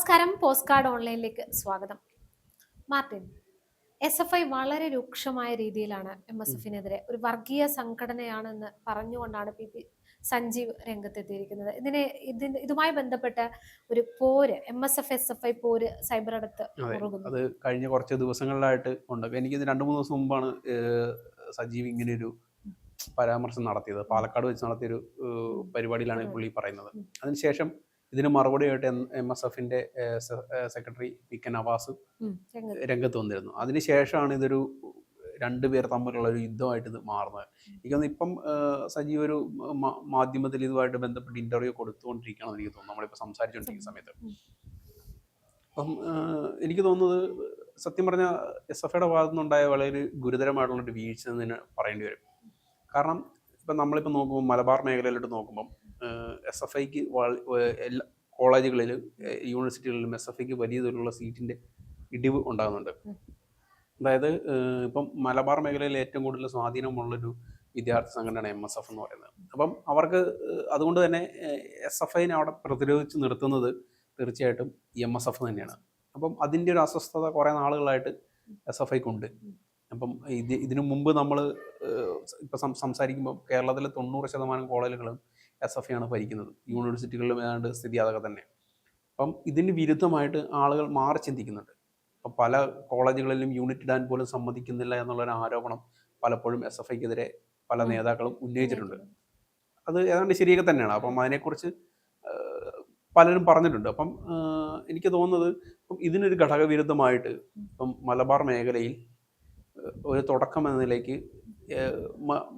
നമസ്കാരം post card ഓൺലൈനിലേക്ക് സ്വാഗതം. Martin S F I വളരെ രൂക്ഷമായ രീതിയിലാണ് എം എസ് എഫിനെതിരെ ഒരു വർഗീയ സംഘടനയാണെന്ന് പറഞ്ഞുകൊണ്ടാണ് പി പി സഞ്ജീവ് രംഗത്തെത്തിയിരിക്കുന്നത്. ഇതിനെ ഇതിന് ഇതുമായി ബന്ധപ്പെട്ട ഒരു പോര് M S F S F I പോര് സൈബർ അടുത്ത് അതെ കഴിഞ്ഞ കുറച്ച് ദിവസങ്ങളിലായിട്ട് ഉണ്ട്. എനിക്കിത് രണ്ട് മൂന്ന് ദിവസം മുമ്പാണ് സജീവ് ഇങ്ങനെ ഒരു പരാമർശം നടത്തിയത്. പാലക്കാട് വെച്ച് നടത്തിയൊരു പരിപാടിയിലാണ്. പുള്ളി പറയുന്നത്. അതിനുശേഷം ഇതിന് മറുപടിയായിട്ട് എം എസ് എഫിന്റെ സെക്രട്ടറി പി കെ നവാസ് രംഗത്ത്. വന്നിരുന്നു. അതിനുശേഷമാണ് ഇതൊരു രണ്ടുപേർ തമ്മിലുള്ള ഒരു യുദ്ധമായിട്ട് ഇത് മാറുന്നത്. എനിക്ക് തോന്നുന്നു ഇപ്പം സജീവ് ഒരു മാധ്യമത്തിൽ ഇതുമായിട്ട് ബന്ധപ്പെട്ട് ഇന്റർവ്യൂ കൊടുത്തുകൊണ്ടിരിക്കണം എനിക്ക് തോന്നുന്നു. നമ്മളിപ്പോൾ സംസാരിച്ചുകൊണ്ടിരിക്കുന്ന സമയത്ത്. അപ്പം എനിക്ക് തോന്നുന്നത് സത്യം പറഞ്ഞ എസ് എഫ് ഐയുടെ ഭാഗത്തു നിന്നുണ്ടായ വളരെ ഗുരുതരമായിട്ടുള്ളൊരു വീഴ്ച എന്ന് തന്നെ പറയേണ്ടി വരും. കാരണം ഇപ്പം നമ്മളിപ്പോൾ നോക്കുമ്പോൾ മലബാർ മേഖലയിലോട്ട് നോക്കുമ്പം എസ് എഫ് ഐക്ക് എല്ലാ കോളേജുകളിലും യൂണിവേഴ്സിറ്റികളിലും എസ് എഫ് ഐക്ക് വലിയ തോതിലുള്ള സീറ്റിന്റെ ഇടിവ് ഉണ്ടാകുന്നുണ്ട്. അതായത് ഇപ്പം മലബാർ മേഖലയിൽ ഏറ്റവും കൂടുതൽ സ്വാധീനമുള്ളൊരു വിദ്യാർത്ഥി സംഘടനയാണ് എം എസ് എഫ് എന്ന് പറയുന്നത്. അപ്പം അവർക്ക് അതുകൊണ്ട് തന്നെ എസ് എഫ് ഐനെ അവിടെ പ്രതിരോധിച്ച് നിർത്തുന്നത് തീർച്ചയായിട്ടും എം എസ് എഫ് തന്നെയാണ്. അപ്പം അതിന്റെ ഒരു അസ്വസ്ഥത കുറേ നാളുകളായിട്ട് എസ് എഫ് ഐക്ക് ഉണ്ട് അപ്പം ഇത് ഇതിനു മുമ്പ് നമ്മൾ ഇപ്പം സംസാരിക്കുമ്പോൾ കേരളത്തിലെ തൊണ്ണൂറ് ശതമാനം കോളേജുകളും എസ് എഫ് ആണ് ഭരിക്കുന്നത്. യൂണിവേഴ്സിറ്റികളിലും ഏതാണ്ട് സ്ഥിതി അതൊക്കെ തന്നെ. അപ്പം ഇതിന് വിരുദ്ധമായിട്ട് ആളുകൾ മാറി ചിന്തിക്കുന്നുണ്ട്. അപ്പം പല കോളേജുകളിലും യൂണിറ്റ് ഇടാൻ പോലും സമ്മതിക്കുന്നില്ല എന്നുള്ളൊരു ആരോപണം പലപ്പോഴും എസ് എഫ് ഐക്കെതിരെ പല. നേതാക്കളും ഉന്നയിച്ചിട്ടുണ്ട്. അത് ഏതാണ്ട് ശരിയൊക്കെ തന്നെയാണ്. അപ്പം അതിനെക്കുറിച്ച് പലരും പറഞ്ഞിട്ടുണ്ട്. അപ്പം എനിക്ക് തോന്നുന്നത് ഇപ്പം ഇതിനൊരു ഘടകവിരുദ്ധമായിട്ട് ഇപ്പം മലബാർ മേഖലയിൽ ഒരു തുടക്കം എന്ന നിലയ്ക്ക്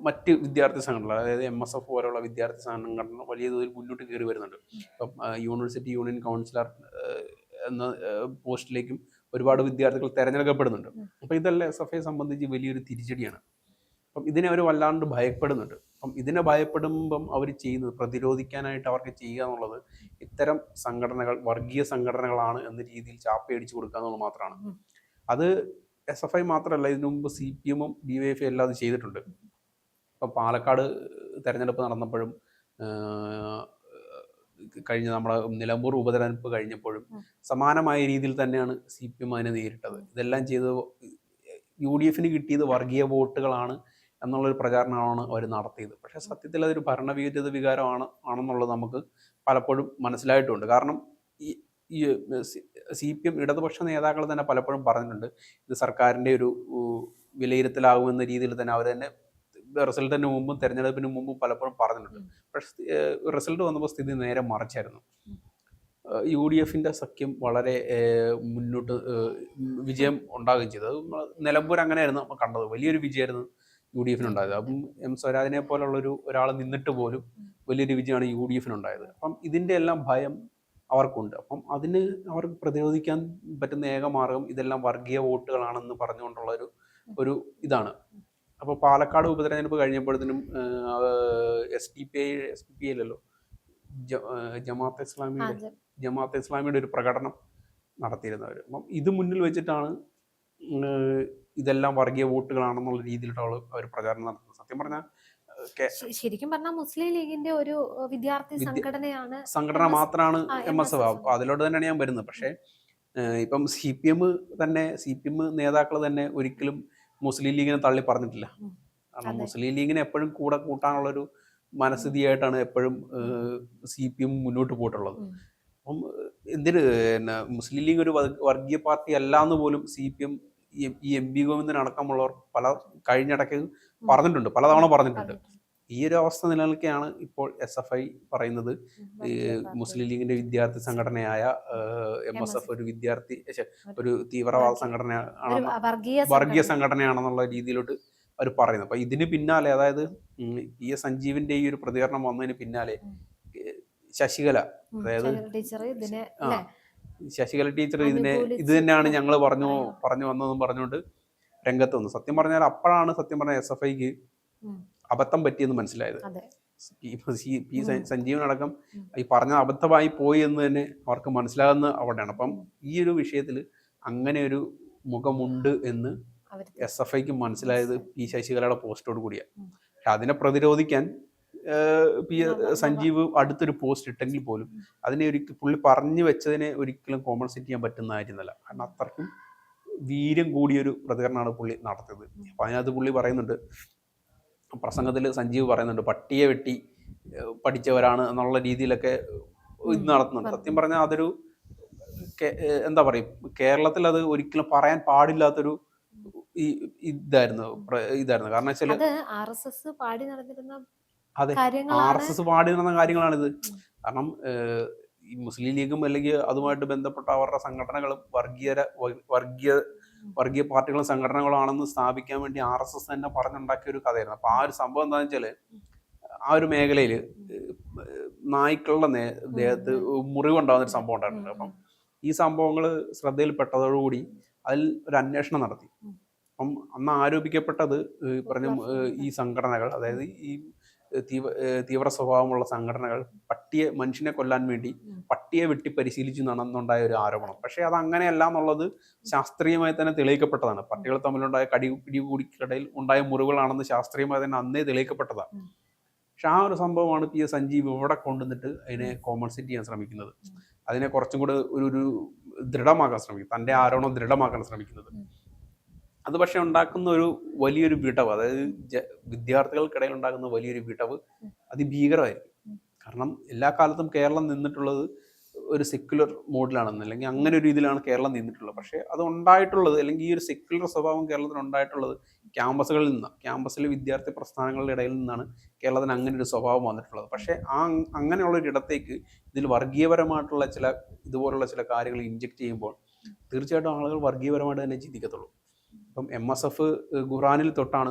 മറ്റ് വിദ്യാർത്ഥി സംഘടനകൾ അതായത് എം എസ് എഫ് പോലുള്ള വിദ്യാർത്ഥി സംഘടന വലിയ തോതിൽ മുന്നോട്ട് കയറി വരുന്നുണ്ട്. ഇപ്പം യൂണിവേഴ്സിറ്റി യൂണിയൻ കൗൺസിലർ എന്ന പോസ്റ്റിലേക്കും ഒരുപാട് വിദ്യാർത്ഥികൾ തിരഞ്ഞെടുക്കപ്പെടുന്നുണ്ട്. അപ്പം ഇതെല്ലാം എസ് എഫ് ഐ സംബന്ധിച്ച് വലിയൊരു തിരിച്ചടിയാണ്. അപ്പം ഇതിനെ അവർ വല്ലാണ്ട് ഭയപ്പെടുന്നുണ്ട്. അപ്പം ഇതിനെ ഭയപ്പെടുമ്പം അവർ ചെയ്യുന്നത് പ്രതിരോധിക്കാനായിട്ട് അവർക്ക് ചെയ്യുക എന്നുള്ളത് ഇത്തരം സംഘടനകൾ വർഗീയ സംഘടനകളാണ് എന്ന രീതിയിൽ ചാപ്പയടിച്ചു കൊടുക്കുക എന്നുള്ളത് മാത്രമാണ്. അത് എസ് എഫ് ഐ മാത്രമല്ല ഇതിനു മുമ്പ് സി പി എമ്മും ഡി വൈ എഫ് എല്ലാം അത് ചെയ്തിട്ടുണ്ട്. ഇപ്പം പാലക്കാട് തെരഞ്ഞെടുപ്പ് നടന്നപ്പോഴും കഴിഞ്ഞ നമ്മുടെ നിലമ്പൂർ ഉപതെരഞ്ഞെടുപ്പ് കഴിഞ്ഞപ്പോഴും. സമാനമായ രീതിയിൽ തന്നെയാണ് സി പി എം അതിനെ നേരിട്ടത്. ഇതെല്ലാം ചെയ്തത് യു ഡി എഫിന് കിട്ടിയത് വർഗീയ വോട്ടുകളാണ് എന്നുള്ളൊരു പ്രചാരണമാണ് അവർ നടത്തിയത്. പക്ഷേ സത്യത്തിൽ അതൊരു ഭരണവിരുദ്ധ വികാരമാണ് ആണെന്നുള്ളത് നമുക്ക് പലപ്പോഴും മനസ്സിലായിട്ടുണ്ട്. കാരണം ഈ സി പി എം ഇടതുപക്ഷ നേതാക്കൾ തന്നെ പലപ്പോഴും പറഞ്ഞിട്ടുണ്ട് ഇത് സർക്കാരിന്റെ ഒരു വിലയിരുത്തലാകുമെന്ന രീതിയിൽ തന്നെ അവർ തന്നെ റിസൾട്ടിന് മുമ്പും തെരഞ്ഞെടുപ്പിന് മുമ്പും പലപ്പോഴും പറഞ്ഞിട്ടുണ്ട്. പക്ഷേ റിസൾട്ട് വന്നപ്പോൾ സ്ഥിതി നേരെ മറിച്ചായിരുന്നു. യു ഡി എഫിന്റെ സഖ്യം വളരെ മുന്നോട്ട് വിജയം ഉണ്ടാകുകയും ചെയ്തു. അത് നിലമ്പൂർ അങ്ങനെയായിരുന്നു നമ്മൾ കണ്ടത്. വലിയൊരു വിജയമായിരുന്നു യു ഡി എഫിനുണ്ടായത് അപ്പം എം സ്വരാജിനെ പോലുള്ളൊരു ഒരാൾ നിന്നിട്ട് പോലും വലിയൊരു വിജയമാണ് യു ഡി എഫിനുണ്ടായത് അപ്പം ഇതിന്റെ എല്ലാം ഭയം അവർക്കുണ്ട്. അപ്പം അതിന് അവർക്ക് പ്രതിരോധിക്കാൻ പറ്റുന്ന ഏക മാർഗം ഇതെല്ലാം വർഗീയ വോട്ടുകളാണെന്ന് പറഞ്ഞുകൊണ്ടുള്ള ഒരു ഒരു ഇതാണ്. അപ്പോൾ പാലക്കാട് ഉപതെരഞ്ഞെടുപ്പ് കഴിഞ്ഞപ്പോഴത്തേനും S D P I S D P അല്ലല്ലോ ജ- ജമാഅത്ത് ഇസ്ലാമിയുടെ ജമാഅത്ത് ഇസ്ലാമിയുടെ ഒരു പ്രകടനം നടത്തിയിരുന്നവർ അപ്പം ഇത് മുന്നിൽ വെച്ചിട്ടാണ് ഇതെല്ലാം വർഗീയ വോട്ടുകളാണെന്നുള്ള രീതിയിലുള്ള അവർ പ്രചാരണം നടത്തുന്നത്. സത്യം പറഞ്ഞാൽ ശരിക്കും പറഞ്ഞാൽ മുസ്ലിം ലീഗിന്റെ ഒരു വിദ്യാർത്ഥി സംഘടനയാണ് സംഘടന മാത്രമാണ് എം എസ് എഫ് അതിലോട്ട് തന്നെയാണ് ഞാൻ വരുന്നത്. പക്ഷേ ഇപ്പം സി പി എം തന്നെ സി പി എം നേതാക്കൾ തന്നെ ഒരിക്കലും മുസ്ലിം ലീഗിനെ തള്ളി പറഞ്ഞിട്ടില്ല. കാരണം മുസ്ലിം ലീഗിനെ എപ്പോഴും കൂടെ കൂട്ടാനുള്ളൊരു മനസ്ഥിതിയായിട്ടാണ് എപ്പോഴും സി പി എം മുന്നോട്ട് പോയിട്ടുള്ളത്. അപ്പം എന്തിന് മുസ്ലിം ലീഗ് ഒരു വർഗീയ പാർട്ടി അല്ല എന്ന് പോലും സി പി എം ഈ എം ബി ഗോവിന്ദൻ അടക്കമുള്ളവർ പല കഴിഞ്ഞിടയ്ക്ക് പറഞ്ഞിട്ടുണ്ട് പലതവണ പറഞ്ഞിട്ടുണ്ട്. ഈ ഒരു അവസ്ഥ നിലനിൽക്കെയാണ് ഇപ്പോൾ എസ് എഫ് ഐ പറയുന്നത്. മുസ്ലിം ലീഗിന്റെ വിദ്യാർത്ഥി സംഘടനയായ എം എസ് എഫ് ഒരു വിദ്യാർത്ഥി ഒരു തീവ്രവാദ സംഘടന വർഗീയ സംഘടനയാണെന്നുള്ള രീതിയിലോട്ട് അവർ പറയുന്നത് അപ്പൊ ഇതിന് പിന്നാലെ അതായത് ഈ പി എസ് സഞ്ജീവിന്റെ ഈ ഒരു പ്രതികരണം വന്നതിന് പിന്നാലെ ശശികല അതായത് ശശികല ടീച്ചർ ഇതിനെ ഇത് തന്നെയാണ് ഞങ്ങൾ പറഞ്ഞു പറഞ്ഞു വന്നതെന്നും പറഞ്ഞുകൊണ്ട് രംഗത്ത് വന്നു. സത്യം പറഞ്ഞാൽ അപ്പോഴാണ് സത്യം പറഞ്ഞ എസ് എഫ് ഐക്ക് അബദ്ധം പറ്റിയെന്ന് മനസ്സിലായത്. പി. സഞ്ജീവനടക്കം ഈ പറഞ്ഞ അബദ്ധമായി പോയി എന്ന് തന്നെ അവർക്ക് മനസ്സിലാകുന്ന അവിടെയാണ്. അപ്പം ഈ ഒരു വിഷയത്തിൽ അങ്ങനെ ഒരു മുഖമുണ്ട് എന്ന് എസ് എഫ് ഐക്ക് മനസ്സിലായത് പി ശശികലയുടെ പോസ്റ്റോട് കൂടിയാണ് പക്ഷെ അതിനെ പ്രതിരോധിക്കാൻ പി സഞ്ജീവ് അടുത്തൊരു പോസ്റ്റ് ഇട്ടെങ്കിൽ പോലും അതിനെ ഒരിക്കൽ പുള്ളി പറഞ്ഞു വെച്ചതിനെ ഒരിക്കലും കോമ്പൻസേറ്റ് ചെയ്യാൻ പറ്റുന്ന കാര്യമല്ല കാരണം അത്രയ്ക്കും വീര്യം കൂടിയൊരു പ്രതികരണമാണ് പുള്ളി നടത്തിയത്. അപ്പം അതിനകത്ത് പുള്ളി പറയുന്നുണ്ട് പ്രസംഗത്തിൽ സഞ്ജീവ് പറയുന്നുണ്ട് പട്ടിയെ വെട്ടി പഠിച്ചവരാണ് എന്നുള്ള രീതിയിലൊക്കെ ഇത് നടത്തുന്നുണ്ട്. സത്യം പറഞ്ഞാൽ അതൊരു എന്താ പറയുക കേരളത്തിൽ അത് ഒരിക്കലും പറയാൻ പാടില്ലാത്തൊരു ഇതായിരുന്നു ഇതായിരുന്നു. കാരണം വെച്ചാൽ ആർ എസ് എസ് പാടി നടന്നിരുന്ന അതെ. ആർ എസ് എസ് പാടി നടന്ന കാര്യങ്ങളാണിത്. കാരണം ഈ മുസ്ലിം ലീഗും അല്ലെങ്കിൽ അതുമായിട്ട് ബന്ധപ്പെട്ട അവരുടെ സംഘടനകളും വർഗീയര വർഗീയ വർഗീയ പാർട്ടികളും സംഘടനകളാണെന്ന് സ്ഥാപിക്കാൻ വേണ്ടി ആർ എസ് എസ് തന്നെ പറഞ്ഞുണ്ടാക്കിയ ഒരു കഥയായിരുന്നു. അപ്പൊ ആ ഒരു സംഭവം എന്താണെന്ന് വെച്ചാൽ ആ ഒരു മേഖലയിൽ നായ്ക്കളുടെ നേ ദേഹത്ത് മുറിവുണ്ടാകുന്ന ഒരു സംഭവം ഉണ്ടായിട്ടുണ്ട്. അപ്പം ഈ സംഭവങ്ങൾ ശ്രദ്ധയിൽപ്പെട്ടതോടുകൂടി അതിൽ ഒരു അന്വേഷണം നടത്തി. അപ്പം അന്ന് ആരോപിക്കപ്പെട്ടത് പറഞ്ഞ ഈ സംഘടനകൾ അതായത് ഈ തീവ്ര തീവ്ര സ്വഭാവമുള്ള സംഘടനകൾ പട്ടിയെ മനുഷ്യനെ കൊല്ലാൻ വേണ്ടി പട്ടിയെ വെട്ടി പരിശീലിച്ചു നടന്നുണ്ടായ ഒരു ആരോപണം. പക്ഷേ അത് അങ്ങനെയല്ല എന്നുള്ളത് ശാസ്ത്രീയമായി തന്നെ തെളിയിക്കപ്പെട്ടതാണ്. പട്ടികൾ തമ്മിലുണ്ടായ കടി പിടികൂടിക്കിടയിൽ ഉണ്ടായ മുറിവുകളാണെന്ന് ശാസ്ത്രീയമായി തന്നെ അന്നേ തെളിയിക്കപ്പെട്ടതാണ്. പക്ഷെ ആ ഒരു സംഭവമാണ് പി എസ് സഞ്ജീവ് ഇവിടെ കൊണ്ടുവന്നിട്ട് അതിനെ കോമ്പൻസേറ്റ് ചെയ്യാൻ ശ്രമിക്കുന്നത്. അതിനെ കുറച്ചും കൂടെ ഒരു ഒരു ദൃഢമാക്കാൻ ശ്രമിക്കും. തന്റെ ആരോപണം ദൃഢമാക്കാൻ ശ്രമിക്കുന്നത്. അത് പക്ഷെ ഉണ്ടാക്കുന്ന ഒരു വലിയൊരു വിടവ് അതായത് വിദ്യാർത്ഥികൾക്കിടയിൽ ഉണ്ടാകുന്ന വലിയൊരു വിടവ് അതിഭീകരമായിരിക്കും. കാരണം എല്ലാ കാലത്തും കേരളം നിന്നിട്ടുള്ളത് ഒരു സെക്യുലർ മോഡിലാണെന്ന് അല്ലെങ്കിൽ അങ്ങനെ ഒരു രീതിയിലാണ് കേരളം നിന്നിട്ടുള്ളത്. പക്ഷേ അത് ഉണ്ടായിട്ടുള്ളത് അല്ലെങ്കിൽ ഈ ഒരു സെക്യുലർ സ്വഭാവം കേരളത്തിന് ഉണ്ടായിട്ടുള്ളത് ക്യാമ്പസുകളിൽ നിന്നാണ് ക്യാമ്പസിലെ വിദ്യാർത്ഥി പ്രസ്ഥാനങ്ങളുടെ ഇടയിൽ നിന്നാണ് കേരളത്തിന് അങ്ങനെ ഒരു സ്വഭാവം വന്നിട്ടുള്ളത്. പക്ഷേ ആ അങ്ങനെയുള്ള ഒരു ഇടത്തേക്ക് ഇതിൽ വർഗീയപരമായിട്ടുള്ള ചില ഇതുപോലുള്ള ചില കാര്യങ്ങൾ ഇഞ്ചെക്ട് ചെയ്യുമ്പോൾ തീർച്ചയായിട്ടും ആളുകൾ വർഗീയപരമായിട്ട് തന്നെ ചിന്തിക്കത്തുള്ളൂ. ഇപ്പം എം എസ് എഫ് ഖുറാനിൽ തൊട്ടാണ്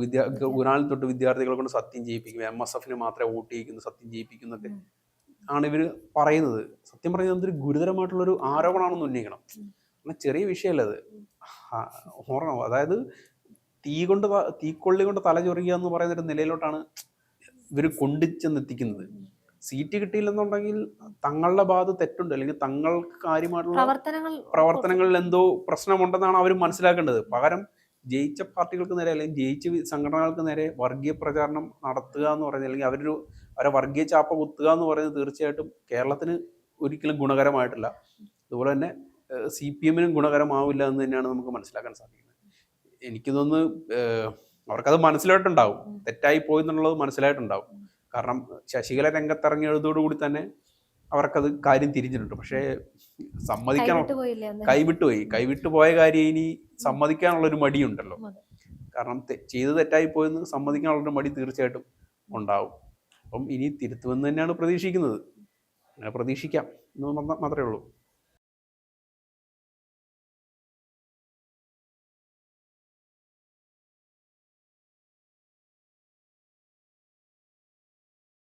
വിദ്യാ ഖുറാനിൽ തൊട്ട് വിദ്യാർത്ഥികളെ കൊണ്ട് സത്യം ചെയ്യിപ്പിക്കും എം എസ് എഫിന് മാത്രമേ വോട്ട് ചെയ്യിക്കുന്നു സത്യം ചെയ്യിപ്പിക്കുന്നൊക്കെ ആണ് ഇവർ പറയുന്നത്. സത്യം പറയുന്നത് അതൊരു ഗുരുതരമായിട്ടുള്ളൊരു ആരോപണമാണെന്ന് ഉന്നയിക്കണം. എന്നാൽ ചെറിയ വിഷയമല്ല അത്? ഓർമ്മ അതായത് തീ കൊണ്ട് തീക്കൊള്ളി കൊണ്ട് തല ചൊറിയുക എന്ന് പറയുന്ന ഒരു നിലയിലോട്ടാണ് ഇവർ കൊണ്ടുചെന്നെത്തിക്കുന്നത്. സീറ്റ് കിട്ടിയില്ലെന്നുണ്ടെങ്കിൽ തങ്ങളുടെ ഭാഗത്ത് തെറ്റുണ്ട്. അല്ലെങ്കിൽ തങ്ങൾക്ക് കാര്യമായിട്ടുള്ള പ്രവർത്തനങ്ങളിൽ എന്തോ പ്രശ്നമുണ്ടെന്നാണ് അവർ മനസ്സിലാക്കേണ്ടത്. പകരം ജയിച്ച പാർട്ടികൾക്ക് നേരെ അല്ലെങ്കിൽ ജയിച്ച സംഘടനകൾക്ക് നേരെ വർഗീയ പ്രചാരണം നടത്തുക എന്ന് പറയുന്നത് അല്ലെങ്കിൽ അവരൊരു അവരെ വർഗീയ ചാപ്പ കുത്തുക എന്ന് പറയുന്നത് തീർച്ചയായിട്ടും കേരളത്തിന് ഒരിക്കലും ഗുണകരമായിട്ടില്ല. അതുപോലെ തന്നെ സി പി എമ്മിനും ഗുണകരമാവില്ല എന്ന് തന്നെയാണ് നമുക്ക് മനസ്സിലാക്കാൻ സാധിക്കുന്നത്. എനിക്ക് തോന്നുന്നു അവർക്കത് മനസ്സിലായിട്ടുണ്ടാവും. തെറ്റായി പോയി എന്നുള്ളത് മനസ്സിലായിട്ടുണ്ടാവും. കാരണം ശശികല രംഗത്തിറങ്ങിയതോടുകൂടി തന്നെ അവർക്കത് കാര്യം തിരിഞ്ഞിട്ടുണ്ട്. പക്ഷേ പോയില്ലേ കൈവിട്ടുപോയി കൈവിട്ടു പോയ. കാര്യം ഇനി സമ്മതിക്കാനുള്ളൊരു മടിയുണ്ടല്ലോ. കാരണം ചെയ്ത് തെറ്റായി പോയെന്ന് സമ്മതിക്കാനുള്ളൊരു മടി തീർച്ചയായിട്ടും ഉണ്ടാവും. അപ്പം ഇനി തിരുത്തുമെന്ന് തന്നെയാണ് പ്രതീക്ഷിക്കുന്നത്. അങ്ങനെ പ്രതീക്ഷിക്കാം എന്ന് മാത്രമേ ഉള്ളൂ.